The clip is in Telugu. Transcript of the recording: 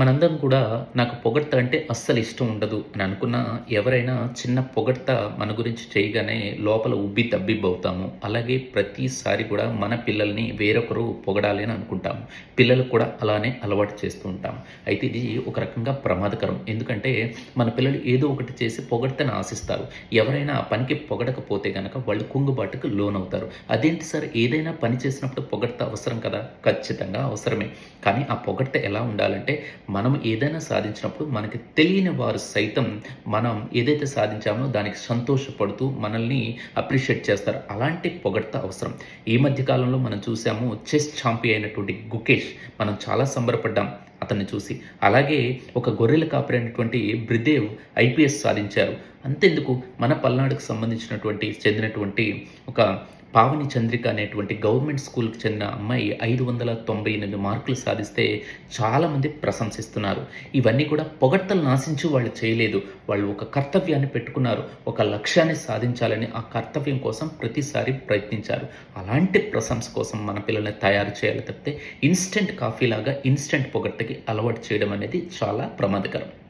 మనందరం కూడా నాకు పొగడ్త అంటే అస్సలు ఇష్టం ఉండదు అని అనుకున్న ఎవరైనా చిన్న పొగడ్త మన గురించి చేయగానే లోపల ఉబ్బి తబ్బిబ్బవుతాము అలాగే ప్రతిసారి కూడా మన పిల్లల్ని వేరొకరు పొగడాలి అని అనుకుంటాము. పిల్లలకు కూడా అలానే అలవాటు చేస్తూ ఉంటాం. అయితే ఇది ఒక రకంగా ప్రమాదకరం. ఎందుకంటే మన పిల్లలు ఏదో ఒకటి చేసి పొగడ్తని ఆశిస్తారు. ఎవరైనా ఆ పనికి పొగడకపోతే కనుక వాళ్ళు కుంగుబాటుకు లోనవుతారు. అదేంటి సార్? ఏదైనా పని చేసినప్పుడు పొగడ్త అవసరం కదా? ఖచ్చితంగా అవసరమే. కానీ ఆ పొగడ్త ఎలా ఉండాలంటే మనం ఏదైనా సాధించినప్పుడు మనకి తెలియని వారు సైతం మనం ఏదైతే సాధించామో దానికి సంతోషపడుతూ మనల్ని అప్రిషియేట్ చేస్తారు. అలాంటి పొగడ్త అవసరం. ఈ మధ్య కాలంలో మనం చూసాము చెస్ ఛాంపియన్ అయినటువంటి గుకేష్ మనం చాలా సంబరపడ్డాం అతన్ని చూసి. అలాగే ఒక గొర్రెల కాపరైనటువంటి బ్రిదేవ్ ఐపీఎస్ సాధించారు. అంతెందుకు? మన పల్నాడుకు సంబంధించినటువంటి చెందినటువంటి ఒక పావని చంద్రిక అనేటువంటి గవర్నమెంట్ స్కూల్కి చెందిన అమ్మాయి ఐదు వందల తొంభై ఎనిమిది మార్కులు సాధిస్తే చాలామంది ప్రశంసిస్తున్నారు. ఇవన్నీ కూడా పొగట్టలు నాశించి వాళ్ళు చేయలేదు. వాళ్ళు ఒక కర్తవ్యాన్ని పెట్టుకున్నారు. ఒక లక్ష్యాన్ని సాధించాలని ఆ కర్తవ్యం కోసం ప్రతిసారి ప్రయత్నించారు. అలాంటి ప్రశంస కోసం మన పిల్లల్ని తయారు చేయాలి తప్పితే ఇన్స్టెంట్ కాఫీ లాగా ఇన్స్టెంట్ పొగట్టకి అలవాటు చేయడం అనేది చాలా ప్రమాదకరం.